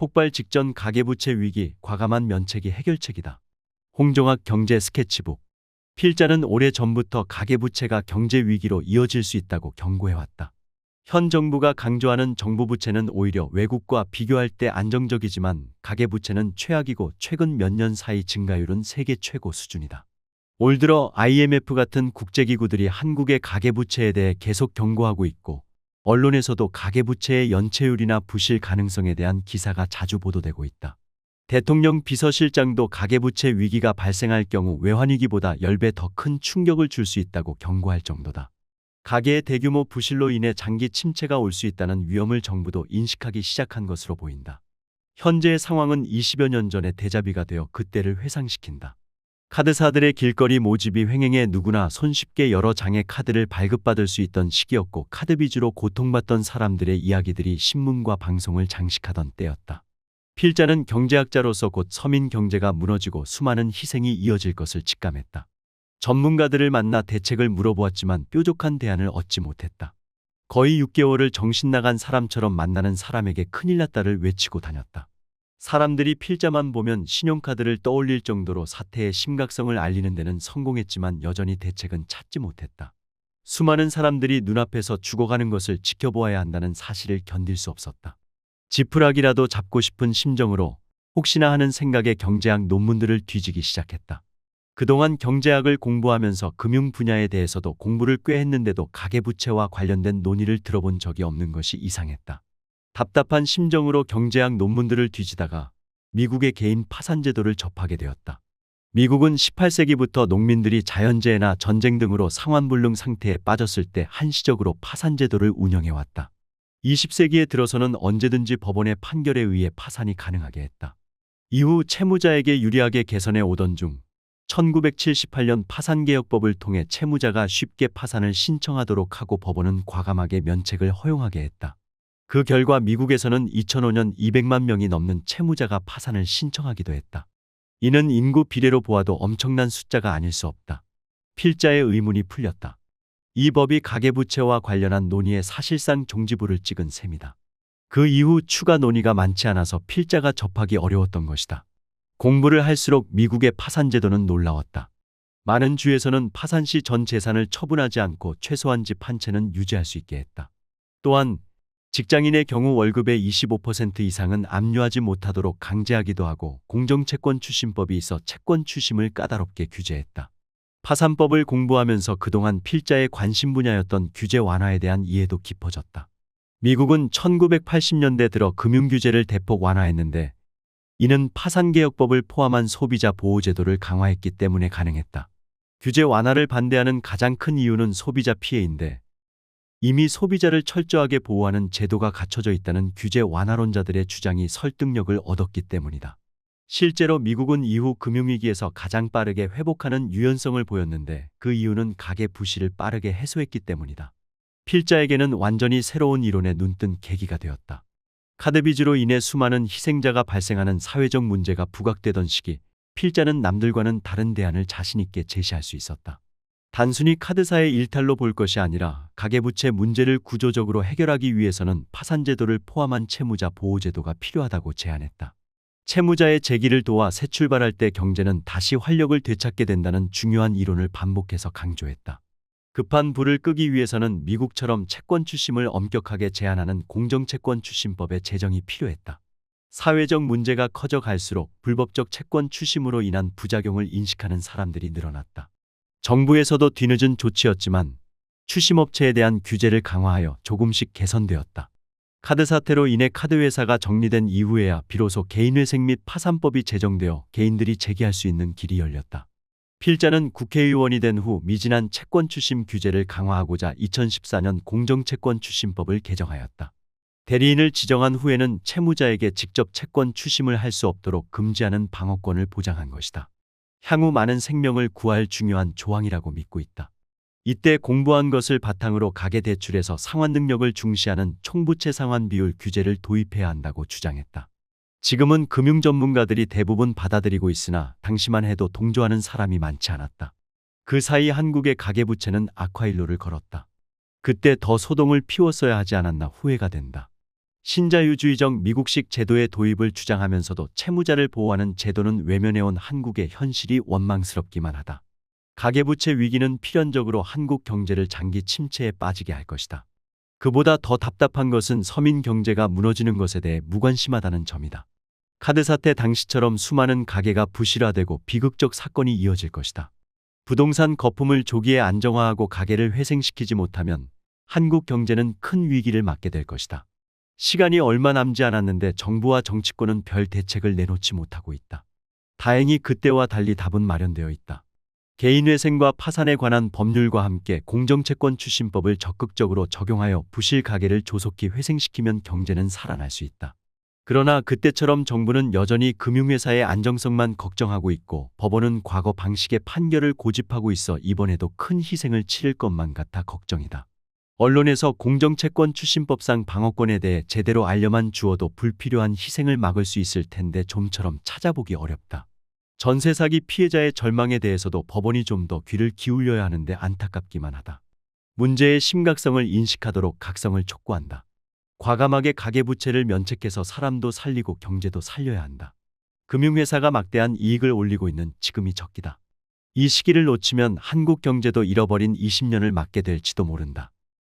폭발 직전 가계부채 위기, 과감한 면책이 해결책이다. 홍종학 경제 스케치북. 필자는 오래 전부터 가계부채가 경제 위기로 이어질 수 있다고 경고해왔다. 현 정부가 강조하는 정부 부채는 오히려 외국과 비교할 때 안정적이지만 가계부채는 최악이고 최근 몇 년 사이 증가율은 세계 최고 수준이다. 올 들어 IMF 같은 국제기구들이 한국의 가계부채에 대해 계속 경고하고 있고 언론에서도 가계부채의 연체율이나 부실 가능성에 대한 기사가 자주 보도되고 있다. 대통령 비서실장도 가계부채 위기가 발생할 경우 외환위기보다 10배 더 큰 충격을 줄 수 있다고 경고할 정도다. 가계의 대규모 부실로 인해 장기 침체가 올 수 있다는 위험을 정부도 인식하기 시작한 것으로 보인다. 현재의 상황은 20여 년 전의 대자비가 되어 그때를 회상시킨다. 카드사들의 길거리 모집이 횡행해 누구나 손쉽게 여러 장의 카드를 발급받을 수 있던 시기였고 카드 빚으로 고통받던 사람들의 이야기들이 신문과 방송을 장식하던 때였다. 필자는 경제학자로서 곧 서민 경제가 무너지고 수많은 희생이 이어질 것을 직감했다. 전문가들을 만나 대책을 물어보았지만 뾰족한 대안을 얻지 못했다. 거의 6개월을 정신 나간 사람처럼 만나는 사람에게 큰일 났다를 외치고 다녔다. 사람들이 필자만 보면 신용카드를 떠올릴 정도로 사태의 심각성을 알리는 데는 성공했지만 여전히 대책은 찾지 못했다. 수많은 사람들이 눈앞에서 죽어가는 것을 지켜보아야 한다는 사실을 견딜 수 없었다. 지푸라기라도 잡고 싶은 심정으로 혹시나 하는 생각에 경제학 논문들을 뒤지기 시작했다. 그동안 경제학을 공부하면서 금융 분야에 대해서도 공부를 꽤 했는데도 가계부채와 관련된 논의를 들어본 적이 없는 것이 이상했다. 답답한 심정으로 경제학 논문들을 뒤지다가 미국의 개인 파산 제도를 접하게 되었다. 미국은 18세기부터 농민들이 자연재해나 전쟁 등으로 상환불능 상태에 빠졌을 때 한시적으로 파산 제도를 운영해왔다. 20세기에 들어서는 언제든지 법원의 판결에 의해 파산이 가능하게 했다. 이후 채무자에게 유리하게 개선해 오던 중 1978년 파산개혁법을 통해 채무자가 쉽게 파산을 신청하도록 하고 법원은 과감하게 면책을 허용하게 했다. 그 결과 미국에서는 2005년 200만 명이 넘는 채무자가 파산을 신청하기도 했다. 이는 인구 비례로 보아도 엄청난 숫자가 아닐 수 없다. 필자의 의문이 풀렸다. 이 법이 가계부채와 관련한 논의에 사실상 종지부를 찍은 셈이다. 그 이후 추가 논의가 많지 않아서 필자가 접하기 어려웠던 것이다. 공부를 할수록 미국의 파산제도는 놀라웠다. 많은 주에서는 파산 시 전 재산을 처분하지 않고 최소한 집 한 채는 유지할 수 있게 했다. 또한 직장인의 경우 월급의 25% 이상은 압류하지 못하도록 강제하기도 하고 공정채권 추심법이 있어 채권 추심을 까다롭게 규제했다. 파산법을 공부하면서 그동안 필자의 관심 분야였던 규제 완화에 대한 이해도 깊어졌다. 미국은 1980년대 들어 금융 규제를 대폭 완화했는데 이는 파산개혁법을 포함한 소비자 보호제도를 강화했기 때문에 가능했다. 규제 완화를 반대하는 가장 큰 이유는 소비자 피해인데 이미 소비자를 철저하게 보호하는 제도가 갖춰져 있다는 규제 완화론자들의 주장이 설득력을 얻었기 때문이다. 실제로 미국은 이후 금융위기에서 가장 빠르게 회복하는 유연성을 보였는데 그 이유는 가계 부실을 빠르게 해소했기 때문이다. 필자에게는 완전히 새로운 이론에 눈뜬 계기가 되었다. 카드 빚으로 인해 수많은 희생자가 발생하는 사회적 문제가 부각되던 시기, 필자는 남들과는 다른 대안을 자신있게 제시할 수 있었다. 단순히 카드사의 일탈로 볼 것이 아니라 가계부채 문제를 구조적으로 해결하기 위해서는 파산제도를 포함한 채무자 보호제도가 필요하다고 제안했다. 채무자의 재기를 도와 새 출발할 때 경제는 다시 활력을 되찾게 된다는 중요한 이론을 반복해서 강조했다. 급한 불을 끄기 위해서는 미국처럼 채권 추심을 엄격하게 제한하는 공정채권 추심법의 제정이 필요했다. 사회적 문제가 커져 갈수록 불법적 채권 추심으로 인한 부작용을 인식하는 사람들이 늘어났다. 정부에서도 뒤늦은 조치였지만 추심업체에 대한 규제를 강화하여 조금씩 개선되었다. 카드 사태로 인해 카드 회사가 정리된 이후에야 비로소 개인회생 및 파산법이 제정되어 개인들이 재기할 수 있는 길이 열렸다. 필자는 국회의원이 된 후 미진한 채권 추심 규제를 강화하고자 2014년 공정채권 추심법을 개정하였다. 대리인을 지정한 후에는 채무자에게 직접 채권 추심을 할 수 없도록 금지하는 방어권을 보장한 것이다. 향후 많은 생명을 구할 중요한 조항이라고 믿고 있다. 이때 공부한 것을 바탕으로 가계 대출에서 상환 능력을 중시하는 총부채 상환 비율 규제를 도입해야 한다고 주장했다. 지금은 금융 전문가들이 대부분 받아들이고 있으나 당시만 해도 동조하는 사람이 많지 않았다. 그 사이 한국의 가계부채는 악화일로를 걸었다. 그때 더 소동을 피웠어야 하지 않았나 후회가 된다. 신자유주의적 미국식 제도의 도입을 주장하면서도 채무자를 보호하는 제도는 외면해온 한국의 현실이 원망스럽기만 하다. 가계부채 위기는 필연적으로 한국 경제를 장기 침체에 빠지게 할 것이다. 그보다 더 답답한 것은 서민 경제가 무너지는 것에 대해 무관심하다는 점이다. 카드 사태 당시처럼 수많은 가게가 부실화되고 비극적 사건이 이어질 것이다. 부동산 거품을 조기에 안정화하고 가게를 회생시키지 못하면 한국 경제는 큰 위기를 맞게 될 것이다. 시간이 얼마 남지 않았는데 정부와 정치권은 별 대책을 내놓지 못하고 있다. 다행히 그때와 달리 답은 마련되어 있다. 개인회생과 파산에 관한 법률과 함께 공정채권 추진법을 적극적으로 적용하여 부실 가게를 조속히 회생시키면 경제는 살아날 수 있다. 그러나 그때처럼 정부는 여전히 금융회사의 안정성만 걱정하고 있고 법원은 과거 방식의 판결을 고집하고 있어 이번에도 큰 희생을 치를 것만 같아 걱정이다. 언론에서 공정채권 추진법상 방어권에 대해 제대로 알려만 주어도 불필요한 희생을 막을 수 있을 텐데 좀처럼 찾아보기 어렵다. 전세 사기 피해자의 절망에 대해서도 법원이 좀 더 귀를 기울여야 하는데 안타깝기만 하다. 문제의 심각성을 인식하도록 각성을 촉구한다. 과감하게 가계부채를 면책해서 사람도 살리고 경제도 살려야 한다. 금융회사가 막대한 이익을 올리고 있는 지금이 적기다. 이 시기를 놓치면 한국 경제도 잃어버린 20년을 맞게 될지도 모른다.